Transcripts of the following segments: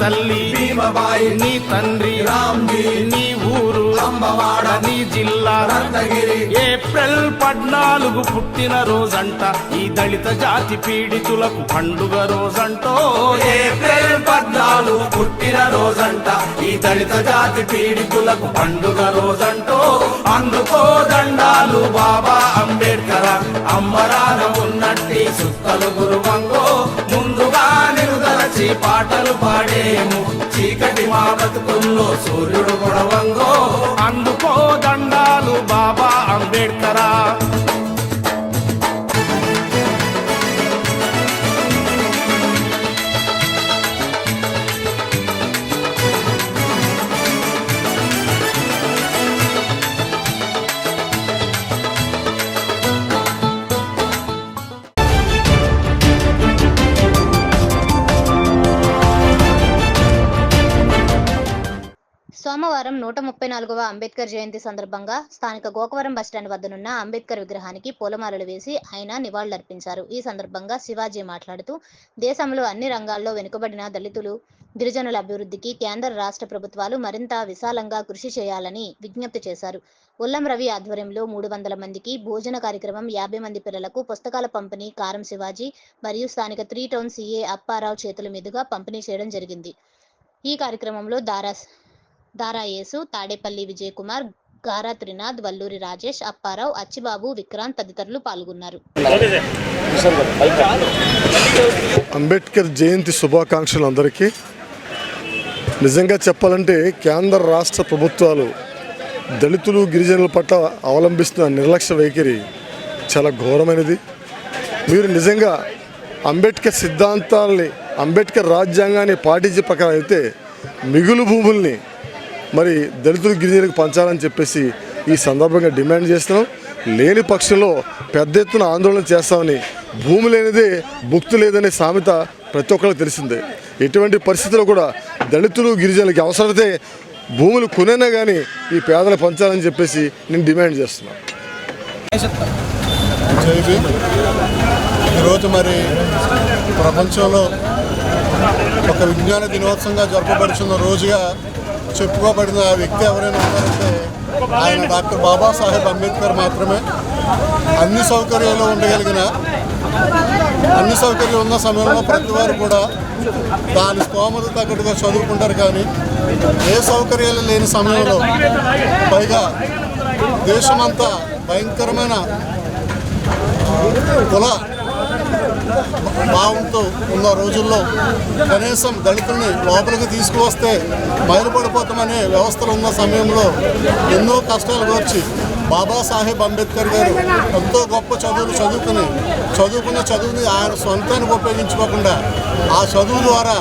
తల్లి భీమబాయి నీ తండ్రి రామ్జీ నీ ఊరు అంబవాడ నీ జిల్లా రత్నగిరి ఏప్రిల్ పద్నాలుగు పుట్టిన రోజంట ఈ దళిత జాతి పీడితులకు పండుగ రోజంటో. ఏప్రిల్ పద్నాలుగు పుట్టిన రోజంట ఈ దళిత జాతి పీడితులకు పండుగ రోజంటూ. అందుకో దండాలు బాబా అంబేడ్కర్ అమ్మరాన ఉన్నట్టి సుక్కలు గురువంగో. ముందుగా పాటలు పాడేము. చీకటి మా బతుకుల్లో సూర్యుడు గొడవంగో. అందుకో దండాలు బాబా అంబేడ్కరా. సోమవారం నూట ముప్పై నాలుగవ అంబేద్కర్ జయంతి సందర్భంగా స్థానిక గోకవరం బస్టాండ్ వద్దనున్న అంబేద్కర్ విగ్రహానికి పూలమాలలు వేసి ఆయన నివాళులర్పించారు. ఈ సందర్భంగా శివాజీ మాట్లాడుతూ దేశంలో అన్ని రంగాల్లో వెనుకబడిన దళితులు గిరిజనుల అభివృద్ధికి కేంద్ర రాష్ట్ర ప్రభుత్వాలు మరింత విశాలంగా కృషి చేయాలని విజ్ఞప్తి చేశారు. ఉల్లం రవి ఆధ్వర్యంలో మూడు వందల మందికి భోజన కార్యక్రమం యాభై మంది పిల్లలకు పుస్తకాల పంపిణీ కారం శివాజీ మరియు స్థానిక త్రీ టౌన్ సీఏ అప్పారావు చేతుల మీదుగా పంపిణీ చేయడం జరిగింది. ఈ కార్యక్రమంలో దారా దారా యేసు తాడేపల్లి విజయకుమార్ గారా త్రినాథ్ వల్లూరి రాజేష్ అప్పారావు అచ్చిబాబు విక్రాంత్ తదితరులు పాల్గొన్నారు. అంబేద్కర్ జయంతి శుభాకాంక్షలు అందరికీ నిజంగా చెప్పాలంటే కేంద్ర రాష్ట్ర ప్రభుత్వాలు దళితులు గిరిజనుల పట్ల అవలంబిస్తున్న నిర్లక్ష్య వైఖరి చాలా ఘోరమైనది. మీరు నిజంగా అంబేద్కర్ సిద్ధాంతాలని అంబేద్కర్ రాజ్యాంగాన్ని పాటించే ప్రకారం అయితే మిగులు భూముల్ని మరి దళితులు గిరిజనులకు పంచాలని చెప్పేసి ఈ సందర్భంగా డిమాండ్ చేస్తున్నాం. లేని పక్షంలో పెద్ద ఎత్తున ఆందోళన చేస్తామని భూమి లేనిదే భుక్తి లేదనే సామెత ప్రతి ఒక్కరికి తెలిసిందే. ఎటువంటి పరిస్థితుల్లో కూడా దళితులు గిరిజనులకి అవసరమైతే భూములు కొనైనా కానీ ఈ పేదలు పంచాలని చెప్పేసి నేను డిమాండ్ చేస్తున్నాను ఈరోజు మరి ప్రపంచంలో ఒక విజ్ఞాన దినోత్సవంగా జరపబడుతున్న రోజుగా చెప్పుకోబడిన ఆ వ్యక్తి ఎవరైనా ఉన్నారంటే ఆయన డాక్టర్ బాబాసాహెబ్ అంబేద్కర్ మాత్రమే. అన్ని సౌకర్యాలు ఉండగలిగిన అన్ని సౌకర్యాలు ఉన్న సమయంలో ప్రతి వారు కూడా దాని స్తోమత తగ్గట్టుగా చదువుకుంటారు కానీ ఏ సౌకర్యాలు లేని సమయంలో పైగా దేశమంతా భయంకరమైన కుల భావంతో ఉన్న రోజుల్లో కనీసం దళితుల్ని లోపలికి తీసుకువస్తే బయలుపడిపోతామనే వ్యవస్థలు ఉన్న సమయంలో ఎన్నో కష్టాలు వచ్చి బాబాసాహెబ్ అంబేద్కర్ గారు ఎంతో గొప్ప చదువులు చదువుకుని చదువుకున్న చదువుని ఆయన సొంతానికి ఉపయోగించుకోకుండా ఆ చదువు ద్వారా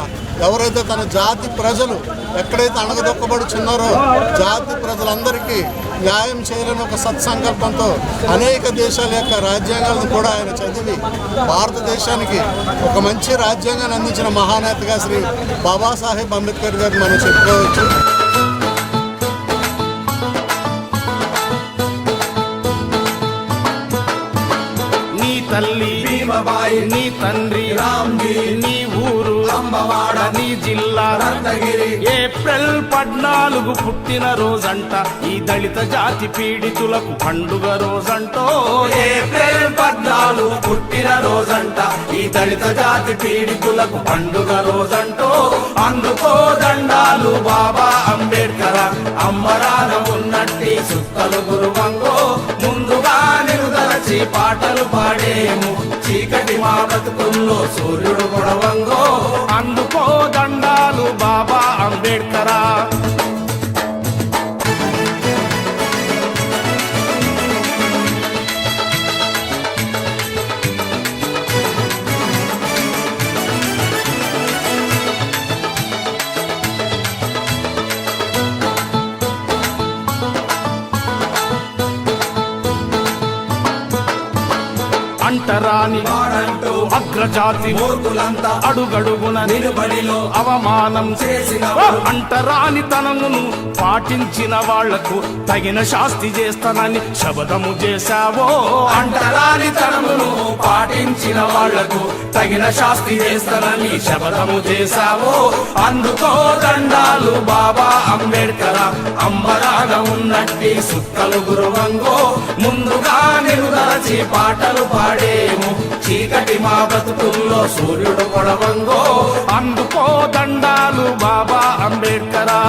ఎవరైతే తన జాతి ప్రజలు ఎక్కడైతే అణగదొక్కబడుచున్నారో జాతి ప్రజలందరికీ న్యాయం చేయాలని ఒక సత్సంకల్పంతో అనేక దేశాల యొక్క రాజ్యాంగాలను కూడా ఆయన చదివి భారతదేశానికి ఒక మంచి రాజ్యాంగాన్ని అందించిన మహానేతగా శ్రీ బాబాసాహెబ్ అంబేద్కర్ గారిని మనం చెప్పుకోవచ్చు. తల్లి భీమబాయి నీ తండ్రి రామ్జీ నీ ఊరు అంబవాడ నీ జిల్లా రత్నగిరి ఏప్రిల్ పద్నాలుగు పుట్టిన రోజంట ఈ దళిత జాతి పీడితులకు పండుగ రోజంటో. ఏప్రిల్ పద్నాలుగు పుట్టిన రోజంట ఈ దళిత జాతి పీడితులకు పండుగ రోజంటూ. అందుకో దండాలు బాబా అంబేడ్కర్ అమ్మరాన ఉన్నట్టి సుక్కలు గురువంగో. పాటలు పాడేము. చీకటి మా బతుకుల్లో సూర్యుడు గొడవంగో. అందుకో దండాలు బాబా అంబేడ్కరా. అంటరాని వాడంటూ అగ్రజాతి అడుగడుగున నిలుబడిలో అవమానం చేసిన అంటరాని తనమును పాటించిన వాళ్ళకు తగిన శాస్తి చేస్తానని శబదము చేశావో. అంటరాని తనమును పాటించిన వాళ్ళకు తగిన శాస్తి చేస్తానని శపథము చేశావో. అందుకో దండాలు బాబా అంబేడ్కర్ అంబరాన ఉన్నట్టి సుక్కలు గురువంగో. ముందుగా నిలుదరచి పాటలు లేము చీకటి మా బతుకుల్లో సూర్యుడు కొడవంగో. అందుకో దండాలు బాబా అంబేద్కరా.